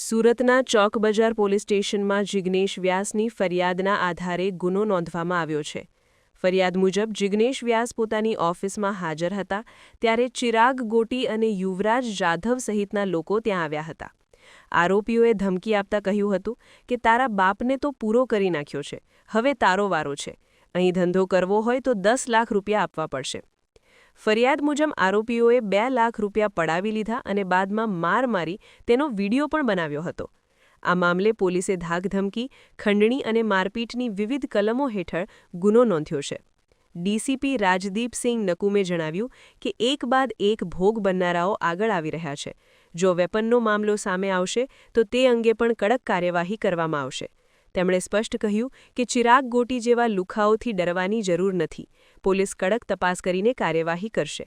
સુરતના ચોક બજાર પોલીસ સ્ટેશનમાં જિગ્નેશ વ્યાસની ફરિયાદના આધારે ગુનો નોંધવામાં આવ્યો છે. ફરિયાદ મુજબ જિગ્નેશ વ્યાસ પોતાની ઓફિસમાં હાજર હતા, ત્યારે ચિરાગ ગોટી અને યુવરાજ જાધવ સહિતના લોકો ત્યાં આવ્યા હતા. આરોપીઓએ ધમકી આપતા કહ્યું હતું કે, તારા બાપને તો પૂરો કરી નાખ્યો છે. હવે તારો વારો છે. અહીં ધંધો કરવો હોય તો દસ લાખ રૂપિયા આપવા પડશે. ફરિયાદ મુજબ આરોપીઓએ બે લાખ રૂપિયા પડાવી લીધા અને બાદમાં માર મારી તેનો વીડિયો પણ બનાવ્યો હતો. આ મામલે પોલીસે ધાકધમકી, ખંડણી અને મારપીટની વિવિધ કલમો હેઠળ ગુનો નોંધ્યો છે. ડીસીપી રાજદીપસિંહ નકુમે જણાવ્યું કે એક બાદ એક ભોગ બનનારાઓ આગળ આવી રહ્યા છે. જો વેપનનો મામલો સામે આવશે, તો તે અંગે પણ કડક કાર્યવાહી કરવામાં આવશે. તેમણે સ્પષ્ટ કહ્યું કે ચિરાગ ગોટી જેવા લુખાઓથી ડરવાની જરૂર નથી. પોલીસ કડક તપાસ કરીને કાર્યવાહી કરશે.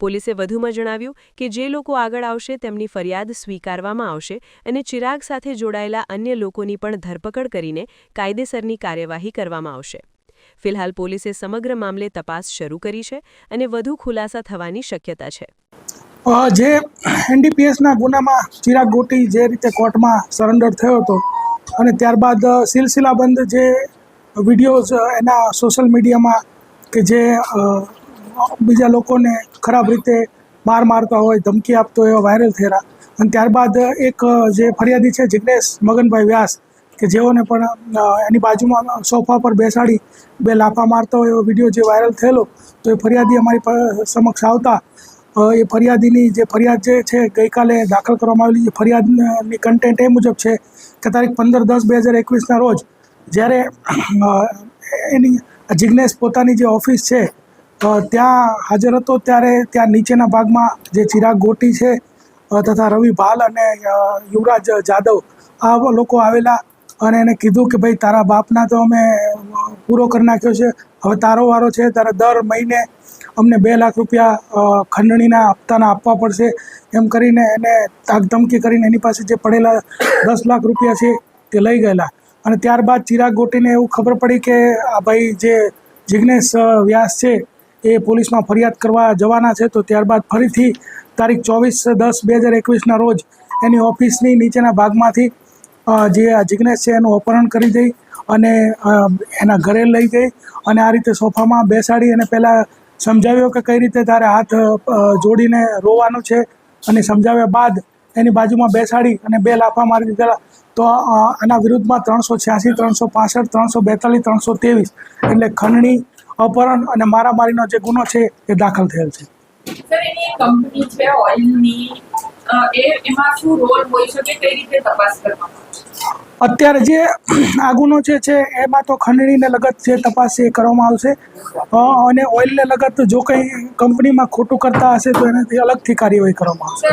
પોલીસે વધુમાં જણાવ્યું કે જે લોકો આગળ આવશે તેમની ફરિયાદ સ્વીકારવામાં આવશે અને ચિરાગ સાથે જોડાયેલા અન્ય લોકોની પણ ધરપકડ કરીને કાયદેસરની કાર્યવાહી કરવામાં આવશે. ફિલહાલ પોલીસે સમગ્ર મામલે તપાસ શરૂ કરી છે અને વધુ ખુલાસા થવાની શક્યતા છે. જે એનડીપીએસના ગુનામાં ચિરાગ ગોટી જે રીતે કોર્ટમાં સરેન્ડર થયો હતો અને ત્યારબાદ સિલસિલાબંધ જે વિડીયોઝ એના સોશિયલ મીડિયામાં કે જે બીજા લોકોને ખરાબ રીતે માર મારતા હોય, ધમકી આપતો એવા વાયરલ થયેલા. અને ત્યારબાદ એક જે ફરિયાદી છે, જિગ્નેશ મગનભાઈ વ્યાસ, કે જેઓને પણ એની બાજુમાં સોફા પર બેસાડી બે લાફા મારતા હોય એવો વીડિયો જે વાયરલ થયેલો, તો એ ફરિયાદી અમારી સમક્ષ આવતા. એ ફરિયાદીની જે ફરિયાદ જે છે, ગઈકાલે દાખલ કરવામાં આવેલી જે ફરિયાદની કન્ટેન્ટ એ મુજબ છે કે તારીખ પંદર દસ બે હજાર એકવીસના રોજ, જ્યારે એની જિજ્ઞેશ પોતાની જે ઓફિસ છે ત્યાં હાજર હતો ત્યારે ત્યાં નીચેના ભાગમાં જે ચિરાગ ગોટી છે તથા રવિ ભાલ અને યુવરાજ જાદવ, આ લોકો આવેલા. અને એને કીધું કે ભાઈ, તારા બાપના તો અમે પૂરો કરી નાખ્યો છે. હવે તારો વારો છે, તારે દર મહિને અમને બે લાખ રૂપિયા ખંડણીના હપ્તાના આપવા પડશે. એમ કરીને એને તાકધમકી કરીને એની પાસે જે પડેલા દસ લાખ રૂપિયા છે, તે લઈ ગયેલા. અને ત્યારબાદ ચિરાગ ગોટીને એવું ખબર પડી કે આ ભાઈ જે જિગ્નેશ વ્યાસ છે, એ પોલીસમાં ફરિયાદ કરવા જવાના છે, તો ત્યારબાદ ફરીથી તારીખ ચોવીસ દસ બે હજાર એકવીસના રોજ એની ઓફિસની નીચેના ભાગમાંથી જે આ જિગ્નેશ છે એનું અપહરણ કરી દઈ અને એના ઘરે લઈ ગઈ અને આ રીતે સોફામાં બેસાડી અને પહેલાં સમજાવ્યો કે કઈ રીતે તારે હાથ જોડીને રોવાનું છે અને સમજાવ્યા બાદ એની બાજુમાં બેસાડી અને બે લાફા મારી દીધેલા. તો આના વિરુદ્ધમાં ત્રણસો છ્યાસી, ત્રણસો પાસઠ, ત્રણસો બેતાલીસ, ત્રણસો ત્રેવીસ એટલે ખંડણી, અપહરણ અને મારામારીનો જે ગુનો છે એ દાખલ થયેલ છે. એમાં શું રોલ હોઈ શકે કઈ રીતે તપાસ કરવામાં અત્યારે જે આ ગુનો જે છે, એમાં તો ખંડણીને લગત જે તપાસ છે એ કરવામાં આવશે. અને ઓઇલને લગત જો કંઈ કંપનીમાં ખોટું કરતા હશે, તો એનાથી અલગથી કાર્યવાહી કરવામાં આવશે.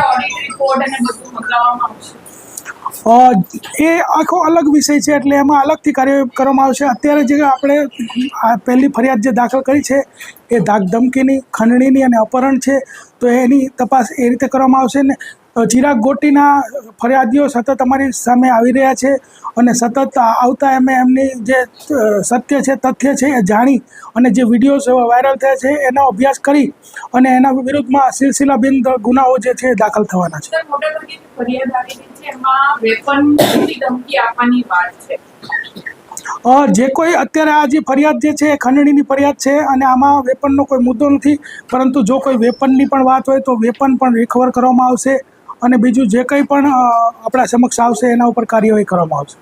એ આખો અલગ વિષય છે, એટલે એમાં અલગથી કાર્યવાહી કરવામાં આવશે. અત્યારે જે આપણે આ પહેલી ફરિયાદ જે દાખલ કરી છે, એ ધાક ધમકીની ખંડણીની અને અપહરણ છે, તો એની તપાસ એ રીતે કરવામાં આવશે ને ચિરાગ ગોટીના ફરિયાદીઓ સતત અમારી સામે આવી રહ્યા છે અને સતત આવતા અમે એમની જે સત્ય છે તથ્ય છે એ જાણી અને જે વિડીયોઝ વાયરલ થયા છે એનો અભ્યાસ કરી અને એના વિરુદ્ધમાં સિલસિલાબિંદ ગુનાઓ જે છે દાખલ થવાના છે. જે કોઈ અત્યારે આ જે ફરિયાદ જે છે એ ખંડણીની ફરિયાદ છે અને આમાં વેપનનો કોઈ મુદ્દો નથી પરંતુ જો કોઈ વેપનની પણ વાત હોય તો વેપન પણ રિકવર કરવામાં આવશે. અને બીજું જે કંઈ પણ આપણા સમક્ષ આવશે એના ઉપર કાર્યવાહી કરવામાં આવશે.